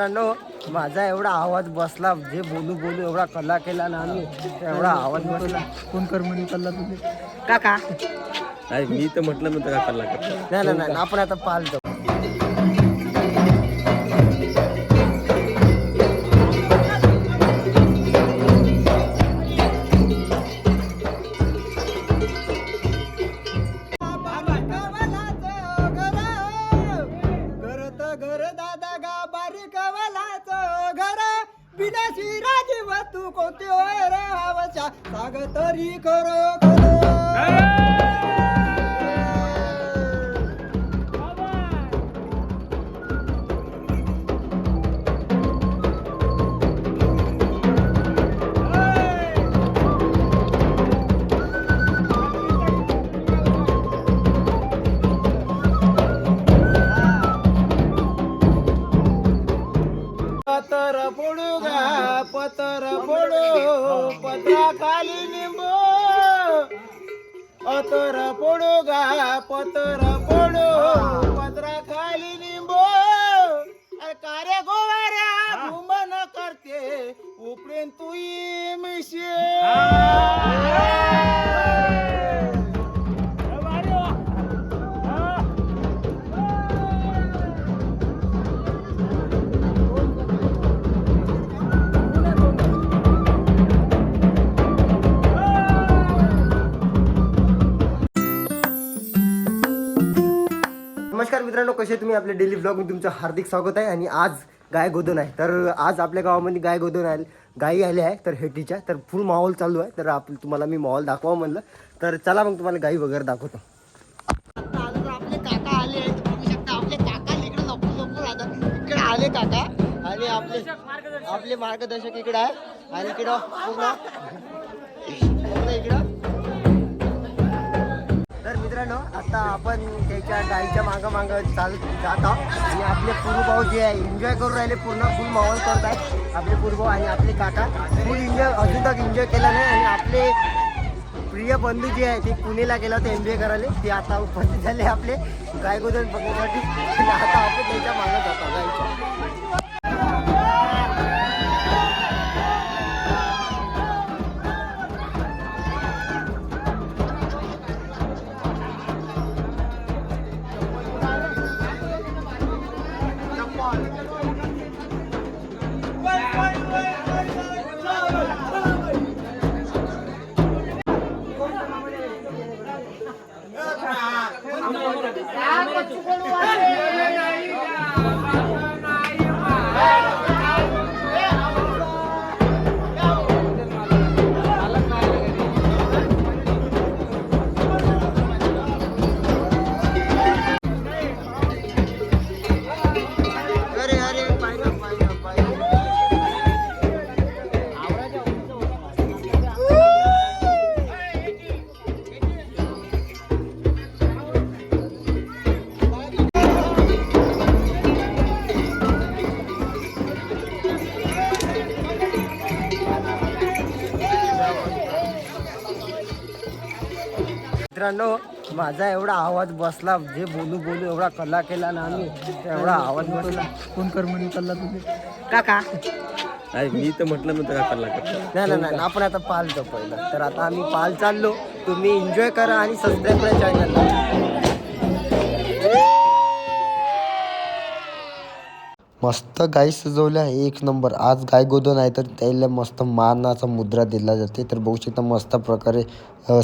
मित्रांनो माझा एवढा आवाज बसला जे बोलू बोलू एवढा कल्ला केला ना आम्ही एवढा आवाज बसला. कोण कर्मणी चालला तुम्ही? काका? नाही मी तर म्हटलं नव्हतं का कल्ला करतो? नाही नाही नाही आपण आता पालतो. પતર પોડો ગા પતર પોડો પતરા ખાલી લીંબો. કારે ગોવાર્યા ભૂમન કરતે. ઉપડે તુઈ मित्रांनो कसे तुम्ही आपल्या डेली ब्लॉगमध्ये तुमचं हार्दिक स्वागत आहे आणि आज गाय गोदन आहे. तर आज आपल्या गावामध्ये गाय गोदन आहे गायी आल्या आहे तर हेटीच्या तर फुल माहोल चालू आहे. तर आप तुम्हाला मी माहोल दाखवा म्हणलं. तर चला मग तुम्हाला गाई वगैरे दाखवतो. आपले काका आले आहेत बघू शकता. आपले काका इकडे लपून लपून राहतात. इकडे आले काका. आणि आपले आपले मार्गदर्शक इकडे आहे. आणि इकडं आता आपण त्याच्या गाईच्या मागं मागं चालत जात आहोत. आणि आपले पूर्वभाऊ जे आहे एन्जॉय करून राहिले पूर्ण फुल माहोल करत आहेत. आपले पूर्वभाऊ आणि आपले काका. फुल एन्जॉय अजून तक एन्जॉय केला नाही. आणि आपले प्रिय बंधू जे आहे ते पुणेला गेला होते एन्जॉय करायला. ते आता उपस्थित झाले आपले. गायगोदन बघण्यासाठी. आता आपण त्याच्या मागं जातो गाईच्या मित्रांनो माझा एवढा आवाज बसला जे बोलू बोलू एवढा कल्ला केला ना आम्ही एवढा आवाज बसला. कोण कर्मणी चालला तुम्ही? काका. नाही मी तर म्हटलं नव्हतं का कल्ला करतो. नाही नाही नाही आपण आता पालतो पहिलं तर आता आम्ही पाल चाललो. तुम्ही एन्जॉय करा आणि सबस्क्राईब करा चॅनलला मस्त गाई सजवल्या. आहे एक नंबर. आज गाय गोदन आहे तर त्याला मस्त मानाचा मुद्रा दिला जाते. तर बघू शकता मस्त प्रकारे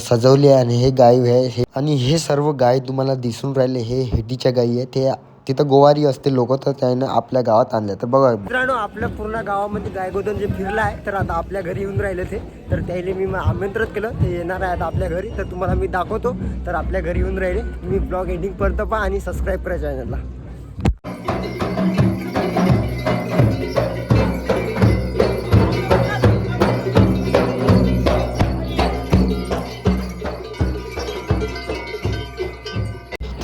सजवली आहे. आणि हे गाय आहे हे आणि हे सर्व गाय तुम्हाला दिसून राहिले. हे हेटीच्या गायी आहे ते तिथं गोवारी असते लोक तर त्यानं आपल्या गावात आणले. तर बघा. मित्रांनो आपल्या पूर्ण गावामध्ये गायगोदन जे फिरलं आहे तर आता आपल्या घरी येऊन राहिले ते. तर त्याला मी आमंत्रित केलं. ते येणार आहे आता आपल्या घरी. तर तुम्हाला मी दाखवतो. तर आपल्या घरी येऊन राहिले. तुम्ही ब्लॉग एंडिंग पर्यंत पहा आणि सबस्क्राईब करा चॅनलला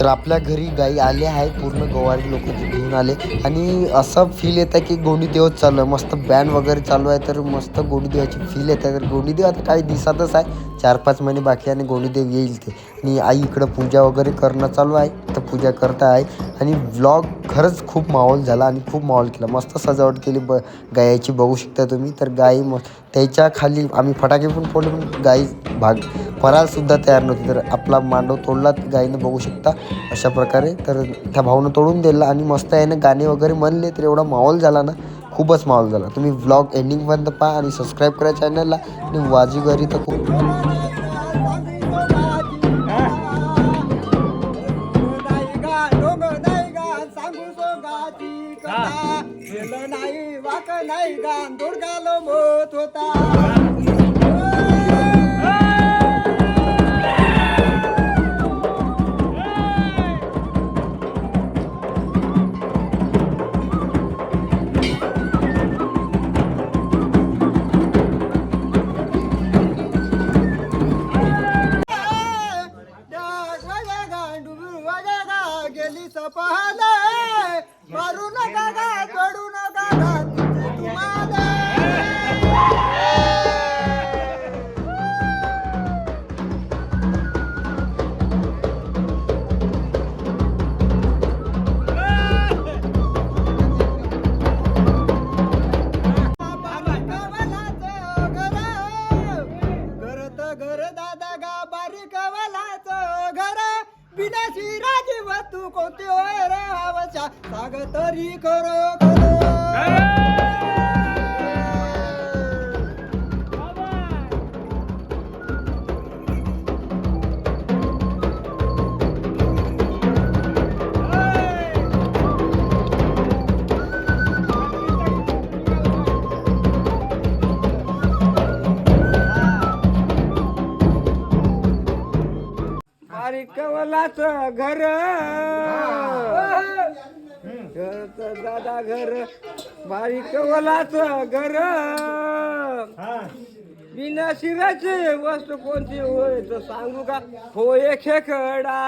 तर आपल्या घरी गाई आले आहेत पूर्ण गोवारी लोक घेऊन आले. आणि असं फील येतं की गोंडी देवच चालू आहे. मस्त बँड वगैरे चालू आहे तर मस्त गोंडी देवाची फील येते. तर गोंडी देव आता काही दिसतच आहे. चार पाच महिने बाकी आणि गोणीदेव येईल ते. आणि आई इकडं पूजा वगैरे करणं चालू आहे. तर पूजा करता आहे. आणि व्लॉग खरंच खूप माहोल झाला आणि खूप माहोल केला. मस्त सजावट केली. ब गायाची बघू शकता तुम्ही. तर गाई मग त्याच्याखाली आम्ही फटाके पण फोडले पण गाई भाग फराळसुद्धा तयार नव्हती. तर आपला मांडव तोडला गाईनं बघू शकता. अशा प्रकारे तर त्या भाऊनं तोडून दिला आणि मस्त यानं गाणे वगैरे म्हणले तर एवढा माहोल झाला ना. खूपच माहोल झाला. तुम्ही व्लॉग एंडिंगपर्यंत पहा आणि सबस्क्राईब करा चॅनलला आणि वाजी घरी तर खूप नाही वाक नाही गान दुर्गालो मोत होता दगा बारीक वालाच घर. बिनाशी राजी तू कोणती होय रे हवशा साग तरी खरो खरो कवलाच घर. दादा घर बारीक कवलाच घर. बिना शिराची वस्तू कोणती होय तर सांगू का? होय खेकडा.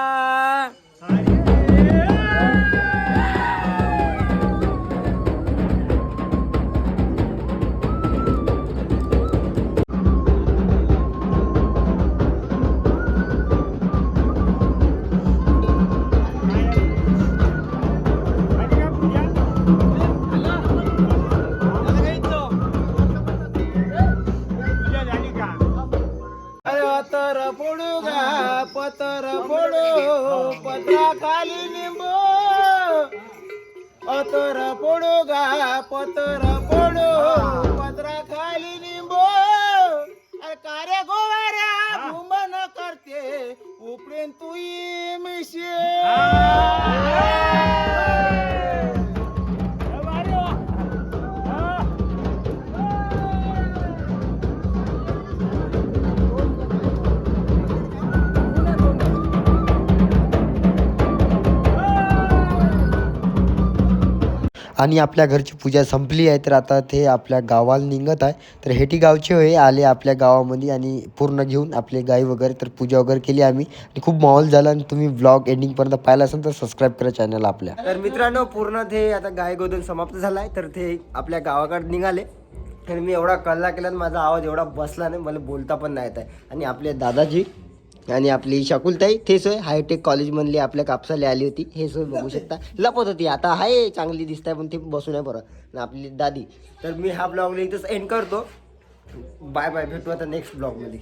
आणि आपल्या घरची पूजा संपली आहे तर आता ते आपल्या गावाला निघत आहे. तर हेटी गावचे होय आले आपल्या गावामध्ये आणि पूर्ण घेऊन आपले गाई वगैरे तर पूजा वगैरे केली आम्ही. आणि खूप माहोल झाला आणि तुम्ही ब्लॉग एंडिंगपर्यंत पाहिला असेल तर सबस्क्राईब करा चॅनल आपल्या. तर मित्रांनो पूर्ण ते आता गाय गोदून समाप्त झालाय तर ते आपल्या गावाकडे निघाले. तर मी एवढा कल्ला केला आणि माझा आवाज एवढा बसला नाही मला बोलता पण नाही येत आहे. आणि आपले दादाजी आणि आपली शकुलताई ते सोय हायटेक कॉलेजमधली आपल्या कापसाला आली होती. हे सोय बघू शकता. लपत होती. आता आहे चांगली दिसत आहे पण ती बसू नाही बरं. आपली दादी. तर मी हा ब्लॉगला इथंच एंड करतो. बाय बाय भेटू आता नेक्स्ट ब्लॉगमध्ये